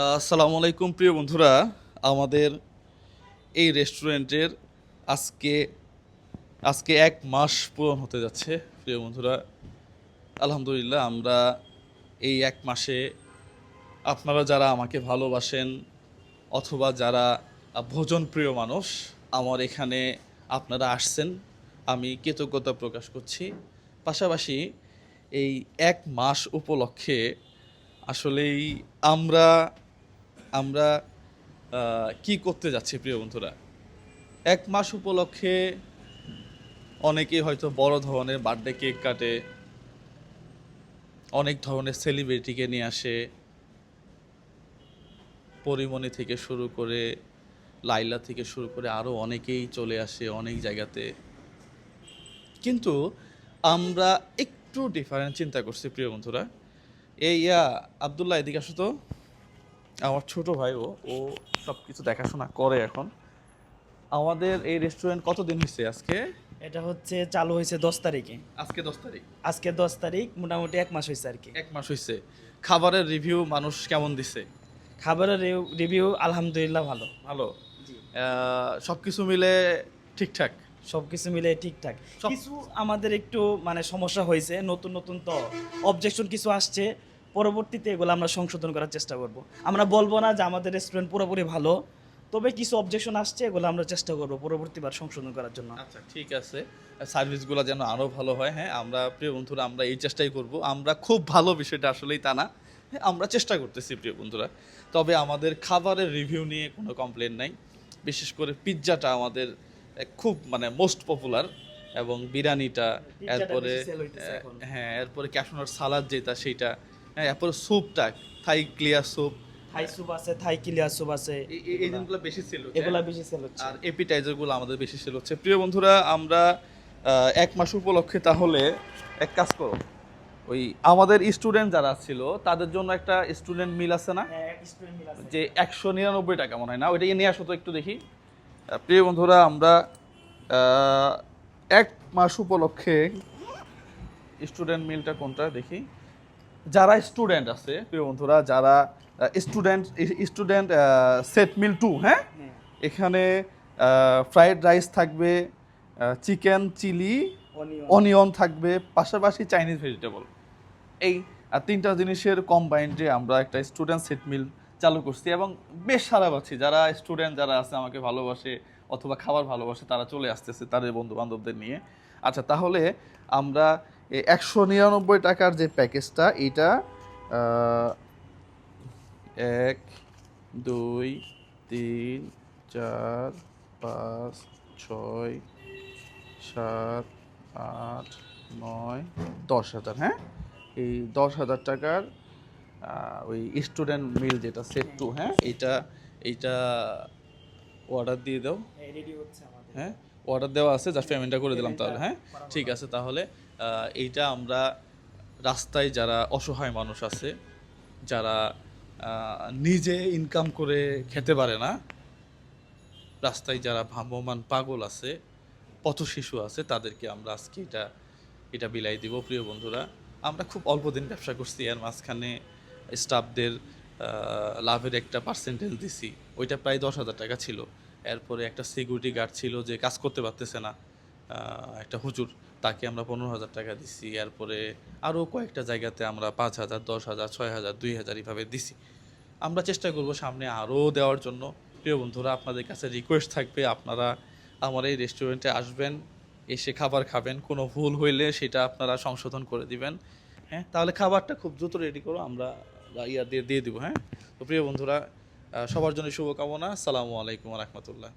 আসসালামু আলাইকুম, প্রিয় বন্ধুরা। আমাদের এই রেস্টুরেন্টের আজকে আজকে এক মাস পূরণ হতে যাচ্ছে, প্রিয় বন্ধুরা। আলহামদুলিল্লাহ, আমরা এই এক মাসে আপনারা যারা আমাকে ভালোবাসেন অথবা যারা ভোজন প্রিয় মানুষ, আমার এখানে আপনারা আসছেন। আমি কৃতজ্ঞতা প্রকাশ করছি। পাশাপাশি এই এক মাস উপলক্ষে আসলেই আমরা আমরা কি করতে যাচ্ছি প্রিয় বন্ধুরা? এক মাস উপলক্ষে অনেকেই হয়তো বড় ধরনের বার্থডে কেক কাটে, অনেক ধরনের সেলিব্রিটিকে নিয়ে আসে, পরিমণি থেকে শুরু করে লাইলা থেকে শুরু করে আরও অনেকেই চলে আসে অনেক জায়গাতে। কিন্তু আমরা একটু ডিফারেন্ট চিন্তা করছি প্রিয় বন্ধুরা। এই ইয়া, আবদুল্লাহ, এদিকে আসো তো। আমার ছোট ভাই ও ও সব কিছু দেখাশোনা করে এখন। আমাদের এই রেস্টুরেন্ট কতদিন হয়েছে আজকে? এটা হচ্ছে চালু হয়েছে দশ তারিখে। আজকে দশ তারিখ। আজকে দশ তারিখ মোটামুটি এক মাস হয়েছে আর কি। এক মাস হয়েছে খাবারের রিভিউ মানুষ কেমন দিছে? খাবারের রিভিউ আলহামদুলিল্লাহ ভালো। ভালো? সব কিছু মিলে ঠিকঠাক? সব কিছু মিলে ঠিকঠাক। কিছু আমাদের একটু মানে সমস্যা হয়েছে নতুন নতুন তো অবজেকশন কিছু আসছে। পরবর্তীতে এগুলো আমরা সংশোধন করার চেষ্টা করব। আমরা বলব না যে আমাদের রেস্টুরেন্ট পুরোপুরি ভালো তবে কিছু অবজেকশন আসছে এগুলো আমরা চেষ্টা করব পরবর্তীবার সংশোধন করার জন্য। আচ্ছা ঠিক আছে। সার্ভিসগুলো যেন আরও ভালো হয় হ্যাঁ আমরা প্রিয় বন্ধুরা আমরা এই চেষ্টাই করব। আমরা খুব ভালো বিষয়টা আসলেই তা না হ্যাঁ, আমরা চেষ্টা করতেছি প্রিয় বন্ধুরা। তবে আমাদের খাবারের রিভিউ নিয়ে কোনো কমপ্লেন নাই। বিশেষ করে পিৎজাটা আমাদের খুব মানে মোস্ট পপুলার এবং বিরিয়ানিটা এরপরে। হ্যাঁ এরপরে ক্যাশনার সালাদ যেটা সেইটা হ্যাঁ এরপরে স্যুপটা Thai clear soup Thai soup আছে থাই কিলিয়ার স্যুপ আছে। এই জিনিসগুলো বেশি ছিল এগুলা বেশি সেল হচ্ছে। আর এপিটাইজারগুলো আমাদের বেশি সেল হচ্ছে। প্রিয় বন্ধুরা আমরা এক মাস উপলক্ষে তাহলে এক কাজ করো। ওই আমাদের স্টুডেন্ট যারা ছিল তাদের জন্য একটা স্টুডেন্ট মিল আছে না? হ্যাঁ। যে একশো নিরানব্বই টাকা মনে হয় না? ওইটাকে নিয়ে আসো তো একটু দেখি। প্রিয় বন্ধুরা আমরা এক মাস উপলক্ষে স্টুডেন্ট মিলটা কোনটা দেখি। যারা স্টুডেন্ট আছে প্রিয় বন্ধুরা যারা student student set meal two হ্যাঁ? এখানে ফ্রাইড রাইস থাকবে চিকেন চিলি অনিয়ন থাকবে পাশাপাশি চাইনিজ ভেজিটেবল এই তিনটা জিনিসের কম্বাইন্ডে আমরা একটা স্টুডেন্ট সেট মিল চালু করছি এবং বেশ সারা পাচ্ছি। যারা স্টুডেন্ট যারা আছে আমাকে ভালোবাসে অথবা খাবার ভালোবাসে তারা চলে আসতেছে তাদের বন্ধু বান্ধবদের নিয়ে। আচ্ছা তাহলে আমরা একশো নিরানব্বই টাকার যে প্যাকেজটা এটা এক দুই তিন চার পাঁচ ছয় সাত আট নয় দশ হাজার হ্যাঁ? এই দশ হাজার টাকার ওই স্টুডেন্ট মিল যেটা সেট টু হ্যাঁ? এইটা এইটা অর্ডার দিয়ে দাও। হ্যাঁ, অর্ডার দেওয়া আছে জাস্ট পেমেন্টটা করে দিলাম তাহলে হ্যাঁ? ঠিক আছে, তাহলে এইটা আমরা রাস্তায় যারা অসহায় মানুষ আছে, যারা নিজে ইনকাম করে খেতে পারে না, রাস্তায় যারা ভ্রাম্যমান পাগল আছে পথ শিশু আছে, তাদেরকে আমরা আজকে এটা এটা বিলাই দিব, প্রিয় বন্ধুরা। আমরা খুব অল্প দিন ব্যবসা করছি, এর মাঝখানে স্টাফদের লাভের একটা পার্সেন্টেজ দিছি। ওইটা প্রায় দশ হাজার টাকা ছিল। এরপরে একটা সিকিউরিটি গার্ড ছিল যে কাজ করতে পারতেছে না। একটা হুজুর, তাকে আমরা পনেরো হাজার টাকা দিছি। এরপরে আরও কয়েকটা জায়গাতে আমরা পাঁচ হাজার, দশ হাজার, ছয় হাজার, দুই হাজার এইভাবে দিছি। আমরা চেষ্টা করব সামনে আরও দেওয়ার জন্য। প্রিয় বন্ধুরা, আপনাদের কাছে রিকোয়েস্ট থাকবে, আপনারা আমার এই রেস্টুরেন্টে আসবেন, এসে খাবার খাবেন। কোনো ভুল হইলে সেটা আপনারা সংশোধন করে দিবেন। হ্যাঁ তাহলে খাবারটা খুব দ্রুত রেডি করো। আমরা ইয়া দিয়ে দিয়ে দিব হ্যাঁ? তো প্রিয় বন্ধুরা সবার জন্য শুভকামনা। সালামু আলাইকুম রহমতুল্লাহ।